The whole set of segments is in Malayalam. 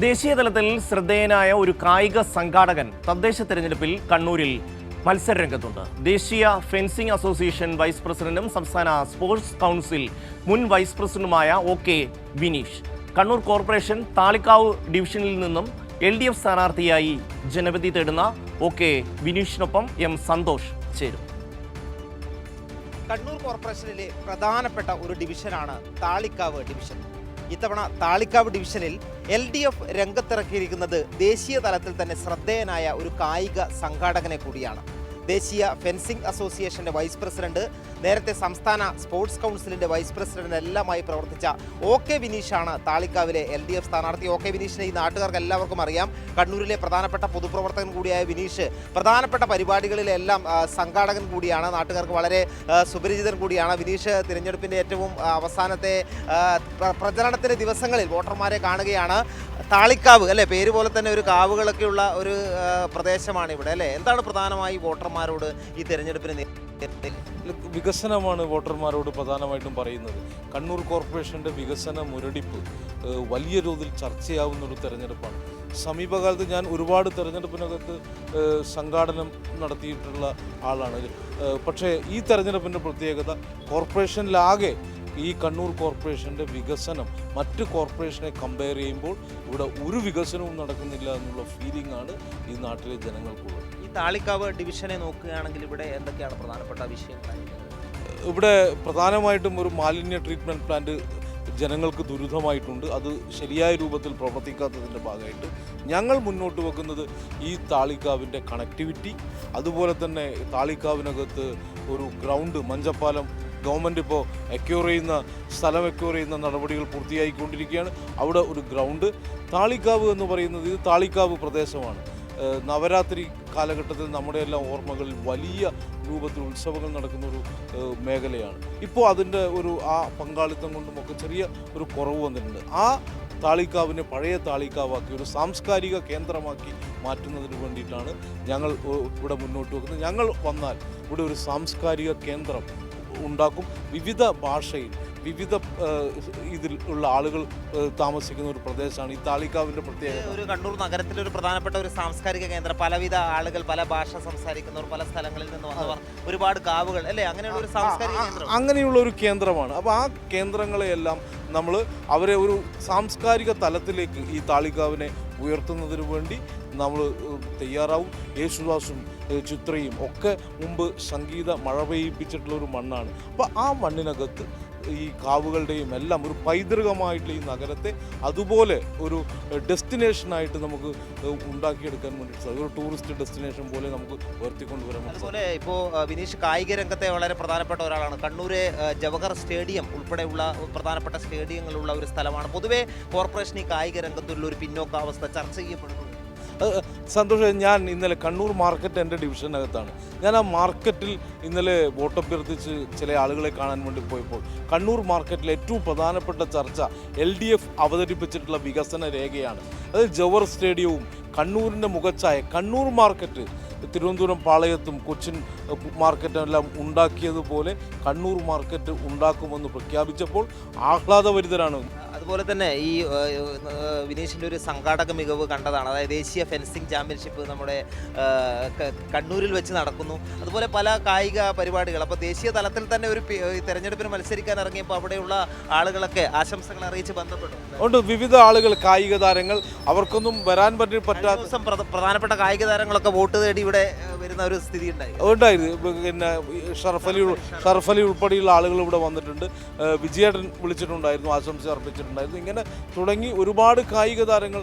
ദേശീയ തലത്തിൽ ശ്രദ്ധേയനായ ഒരു കായിക സംഘാടകൻ തദ്ദേശ തെരഞ്ഞെടുപ്പിൽ കണ്ണൂരിൽ മത്സരരംഗത്തുണ്ട്. ദേശീയ ഫെൻസിംഗ് അസോസിയേഷൻ വൈസ് പ്രസിഡന്റും സംസ്ഥാന സ്പോർട്സ് കൗൺസിൽ മുൻ വൈസ് പ്രസിഡന്റുമായ O K Vineesh. Kannur corporation Thalikkavu ഡിവിഷനിൽ നിന്നും എൽ ഡി എഫ് സ്ഥാനാർത്ഥിയായി ജനവിധി തേടുന്ന ഒ കെ വിനീഷിനൊപ്പം എം സന്തോഷ് ചേരും. കണ്ണൂർ കോർപ്പറേഷനിലെ പ്രധാനപ്പെട്ട ഒരു ഡിവിഷനാണ് താളിക്കാവ് ഡിവിഷൻ. ഇത്തവണ താളിക്കാവ് ഡിവിഷനിൽ എൽ ഡി എഫ് രംഗത്തിറക്കിയിരിക്കുന്നത് ദേശീയ തലത്തിൽ തന്നെ ശ്രദ്ധേയനായ ഒരു കായിക സംഘാടകനെ കൂടിയാണ്. ദേശീയ ഫെൻസിംഗ് അസോസിയേഷന്റെ വൈസ് പ്രസിഡന്റ് നേരത്തെ സംസ്ഥാന സ്പോർട്സ് കൗൺസിലിന്റെ വൈസ് പ്രസിഡന്റ് എല്ലാമായി പ്രവർത്തിച്ച ഒ കെ വിനീഷാണ് താളിക്കാവിലെ എൽ ഡി എഫ് സ്ഥാനാർത്ഥി. ഒ കെ വിനീഷിനെ ഈ നാട്ടുകാർക്ക് എല്ലാവർക്കും അറിയാം. കണ്ണൂരിലെ പ്രധാനപ്പെട്ട പൊതുപ്രവർത്തകൻ കൂടിയായ വിനീഷ് പ്രധാനപ്പെട്ട പരിപാടികളിലെല്ലാം സംഘാടകൻ കൂടിയാണ് നാട്ടുകാർക്ക് വളരെ സുപരിചിതൻ കൂടിയാണ്. വിനീഷ് തിരഞ്ഞെടുപ്പിന്റെ ഏറ്റവും അവസാനത്തെ പ്രചരണത്തിന്റെ ദിവസങ്ങളിൽ വോട്ടർമാരെ കാണുകയാണ്. താളിക്കാവ് അല്ലേ? പേര് പോലെ തന്നെ ഒരു കാവുകളൊക്കെയുള്ള ഒരു പ്രദേശമാണ് ഇവിടെ അല്ലേ? എന്താണ് പ്രധാനമായി വോട്ടർമാരോട് ഈ തെരഞ്ഞെടുപ്പിന് വികസനമാണ് വോട്ടർമാരോട് പ്രധാനമായിട്ടും പറയുന്നത്. കണ്ണൂർ കോർപ്പറേഷന്റെ വികസന മുരടിപ്പ് വലിയ തോതിൽ ചർച്ചയാവുന്ന ഒരു തെരഞ്ഞെടുപ്പാണ്. സമീപകാലത്ത് ഞാൻ ഒരുപാട് തെരഞ്ഞെടുപ്പിനകത്ത് സംഘാടനം നടത്തിയിട്ടുള്ള ആളാണ്. പക്ഷേ ഈ തെരഞ്ഞെടുപ്പിന്റെ പ്രത്യേകത കോർപ്പറേഷനിലാകെ ഈ കണ്ണൂർ കോർപ്പറേഷന്റെ വികസനം മറ്റ് കോർപ്പറേഷനെ കമ്പയർ ചെയ്യുമ്പോൾ ഇവിടെ ഒരു വികസനവും നടക്കുന്നില്ല എന്നുള്ള ഫീലിംഗ് ആണ് ഈ നാട്ടിലെ ജനങ്ങൾക്കുള്ളത്. ഈ താളിക്കാവ് ഡിവിഷനെ നോക്കുകയാണെങ്കിൽ ഇവിടെ എന്തൊക്കെയാണ് പ്രധാനപ്പെട്ട വിഷയങ്ങൾ? ഇവിടെ പ്രധാനമായിട്ടും ഒരു മാലിന്യ ട്രീറ്റ്മെന്റ് പ്ലാന്റ് ജനങ്ങൾക്ക് ദുരിതമായിട്ടുണ്ട്. അത് ശരിയായ രൂപത്തിൽ പ്രവർത്തിക്കാത്തതിന്റെ ഭാഗമായിട്ട് ഞങ്ങൾ മുന്നോട്ട് വെക്കുന്നത് ഈ താളിക്കാവിന്റെ കണക്ടിവിറ്റി അതുപോലെ തന്നെ താളിക്കാവിനകത്ത് ഒരു ഗ്രൗണ്ട് മഞ്ചപ്പാലം. ഗവൺമെന്റ് ഇപ്പോൾ എക്യൂർ ചെയ്യുന്ന സ്ഥലം എക്യൂർ ചെയ്യുന്ന നടപടികൾ പൂർത്തിയായിക്കൊണ്ടിരിക്കുകയാണ്. അവിടെ ഒരു ഗ്രൗണ്ട് താളിക്കാവ് എന്ന് പറയുന്നത് ഇത് താളിക്കാവ് പ്രദേശമാണ്. നവരാത്രി കാലഘട്ടത്തിൽ നമ്മുടെ എല്ലാം ഓർമ്മകളിൽ വലിയ രൂപത്തിൽ ഉത്സവങ്ങൾ നടക്കുന്ന ഒരു മേഖലയാണ്. ഇപ്പോൾ അതിന്റെ ഒരു ആ പങ്കാളിത്തം കൊണ്ടും ഒക്കെ ചെറിയ ഒരു കുറവ് വന്നിട്ടുണ്ട്. ആ താളിക്കാവിനെ പഴയ താളിക്കാവാക്കി ഒരു സാംസ്കാരിക കേന്ദ്രമാക്കി മാറ്റുന്നതിന് വേണ്ടിയിട്ടാണ് ഞങ്ങൾ ഇവിടെ മുന്നോട്ട് വെക്കുന്നത്. ഞങ്ങൾ വന്നാൽ ഇവിടെ ഒരു സാംസ്കാരിക കേന്ദ്രം ഉണ്ടാക്കും. വിവിധ ഭാഷയിൽ വിവിധ ഇതിൽ ഉള്ള ആളുകൾ താമസിക്കുന്ന ഒരു പ്രദേശമാണ് ഈ താളിക്കാവിന്റെ പ്രത്യേകത. ഒരു കണ്ണൂർ നഗരത്തിലെ ഒരു പ്രധാനപ്പെട്ട ഒരു സാംസ്കാരിക കേന്ദ്രം. പലവിധ ആളുകൾ പല ഭാഷ സംസാരിക്കുന്നവർ പല സ്ഥലങ്ങളിൽ നിന്ന് വന്നവർ ഒരുപാട് കാവുകൾ അല്ലേ? അങ്ങനെയുള്ള ഒരു സാംസ്കാരിക കേന്ദ്രം. അങ്ങനെയുള്ള ഒരു കേന്ദ്രമാണ്. അപ്പോൾ ആ കേന്ദ്രങ്ങളെയെല്ലാം നമ്മൾ അവരെ ഒരു സാംസ്കാരിക തലത്തിലേക്ക് ഈ താളിക്കാവിനെ ഉയർത്തുന്നതിന് വേണ്ടി നമ്മൾ തയ്യാറാവും. യേശുദാസും ചിത്രയും ഒക്കെ മുമ്പ് സംഗീത മഴ പെയ്യിപ്പിച്ചിട്ടുള്ള ഒരു മണ്ണാണ്. അപ്പോൾ ആ മണ്ണിനകത്ത് ഈ കാവുകളുടെയും എല്ലാം ഒരു പൈതൃകമായിട്ട് ഈ നഗരത്തെ അതുപോലെ ഒരു ഡെസ്റ്റിനേഷനായിട്ട് നമുക്ക് ഉണ്ടാക്കിയെടുക്കാൻ വേണ്ടിയിട്ട് സാധിക്കും. ഒരു ടൂറിസ്റ്റ് ഡെസ്റ്റിനേഷൻ പോലെ നമുക്ക് ഉയർത്തിക്കൊണ്ടുവരാൻ അതുപോലെ ഇപ്പോൾ വിനീഷ് കായിക രംഗത്തെ വളരെ പ്രധാനപ്പെട്ട ഒരാളാണ്. കണ്ണൂരെ ജവഹർ സ്റ്റേഡിയം ഉൾപ്പെടെയുള്ള പ്രധാനപ്പെട്ട സ്റ്റേഡിയങ്ങളുള്ള ഒരു സ്ഥലമാണ്. പൊതുവേ കോർപ്പറേഷൻ ഈ കായിക രംഗത്തുള്ള ഒരു പിന്നോക്കാവസ്ഥ ചർച്ച ചെയ്യപ്പെടുന്നു. സന്തോഷം ഞാൻ ഇന്നലെ കണ്ണൂർ മാർക്കറ്റ് എന്റെ ഡിവിഷനകത്താണ്. ഞാൻ ആ മാർക്കറ്റിൽ ഇന്നലെ വോട്ടഭ്യർത്ഥിച്ച് ചില ആളുകളെ കാണാൻ വേണ്ടി പോയപ്പോൾ കണ്ണൂർ മാർക്കറ്റിൽ ഏറ്റവും പ്രധാനപ്പെട്ട ചർച്ച എൽ ഡി എഫ് അവതരിപ്പിച്ചിട്ടുള്ള വികസന രേഖയാണ്. അത് ജവർ സ്റ്റേഡിയവും കണ്ണൂരിന്റെ മുഖച്ചായ കണ്ണൂർ മാർക്കറ്റ് തിരുവനന്തപുരം പാളയത്തും കൊച്ചിൻ മാർക്കറ്റെല്ലാം ഉണ്ടാക്കിയതുപോലെ കണ്ണൂർ മാർക്കറ്റ് ഉണ്ടാക്കുമെന്ന് പ്രഖ്യാപിച്ചപ്പോൾ ആഹ്ലാദഭരിതരാണ് അതുപോലെ തന്നെ ഈ ആ, ഒരു സംഘാടക മികവ് കണ്ടതാണ്. അതായത് ദേശീയ ഫെൻസിങ് ചാമ്പ്യൻഷിപ്പ് നമ്മുടെ കണ്ണൂരിൽ വെച്ച് നടക്കുന്നു. അതുപോലെ പല കായിക പരിപാടികൾ. അപ്പോൾ ദേശീയ തലത്തിൽ തന്നെ ഒരു തെരഞ്ഞെടുപ്പിന് മത്സരിക്കാൻ ഇറങ്ങിയപ്പോൾ അവിടെയുള്ള ആളുകളൊക്കെ ആശംസകൾ അറിയിച്ച് ബന്ധപ്പെട്ടു. ഉണ്ട്. വിവിധ ആളുകൾ കായിക താരങ്ങൾ അവർക്കൊന്നും വരാൻ പറ്റി പറ്റാത്ത പ്രധാനപ്പെട്ട കായിക താരങ്ങളൊക്കെ വോട്ട് തേടി ഇവിടെ വരുന്ന ഒരു സ്ഥിതി ഉണ്ടായി. ഉണ്ടായിരുന്നു. പിന്നെ ഷർഫലി ഷർഫലി ഉൾപ്പെടെയുള്ള ആളുകൾ ഇവിടെ വന്നിട്ടുണ്ട്. വിജയേട്ടൻ വിളിച്ചിട്ടുണ്ടായിരുന്നു ആശംസ അർപ്പിച്ചിട്ടുണ്ടായിരുന്നു. ഇങ്ങനെ തുടങ്ങി ഒരുപാട് കായിക താരങ്ങൾ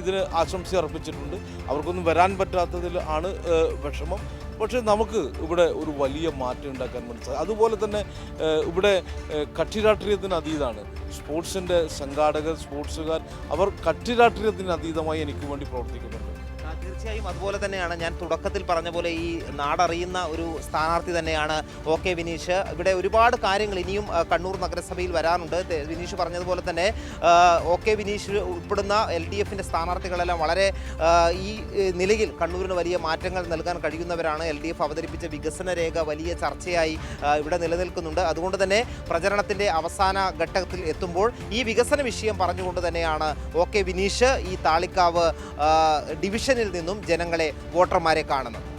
ഇതിന് ആശംസ അർപ്പിച്ചിട്ടുണ്ട്. അവർക്കൊന്നും വരാൻ പറ്റാത്തതിൽ ആണ് വിഷമം. പക്ഷേ നമുക്ക് ഇവിടെ ഒരു വലിയ മാറ്റം ഉണ്ടാക്കാൻ സാധിക്കും അതുപോലെ തന്നെ ഇവിടെ കക്ഷി രാഷ്ട്രീയത്തിന് അതീതാണ്. സ്പോർട്സിന്റെ സംഘാടകർ സ്പോർട്സുകാർ അവർ കക്ഷി രാഷ്ട്രീയത്തിന് അതീതമായി എനിക്ക് വേണ്ടി പ്രവർത്തിക്കുന്നുണ്ട്. തീർച്ചയായും അതുപോലെ തന്നെയാണ് ഞാൻ തുടക്കത്തിൽ പറഞ്ഞ പോലെ ഈ നാടറിയുന്ന ഒരു സ്ഥാനാർത്ഥി തന്നെയാണ് ഒ കെ വിനീഷ്. ഇവിടെ ഒരുപാട് കാര്യങ്ങൾ ഇനിയും കണ്ണൂർ നഗരസഭയിൽ വരാനുണ്ട്. വിനീഷ് പറഞ്ഞതുപോലെ തന്നെ ഒ കെ വിനീഷ് ഉൾപ്പെടുന്ന എൽ ഡി എഫിന്റെ സ്ഥാനാർത്ഥികളെല്ലാം വളരെ ഈ നിലയിൽ കണ്ണൂരിന് വലിയ മാറ്റങ്ങൾ നൽകാൻ കഴിയുന്നവരാണ്. എൽ ഡി എഫ് അവതരിപ്പിച്ച വികസന രേഖ വലിയ ചർച്ചയായി ഇവിടെ നിലനിൽക്കുന്നുണ്ട്. അതുകൊണ്ട് തന്നെ പ്രചരണത്തിന്റെ അവസാന ഘട്ടത്തിൽ എത്തുമ്പോൾ ഈ വികസന വിഷയം പറഞ്ഞുകൊണ്ട് തന്നെയാണ് ഒ കെ വിനീഷ് ഈ താളിക്കാവ് ഡിവിഷനിൽ നിന്നും ജനങ്ങളെ വോട്ടർമാരെ കാണുന്നത്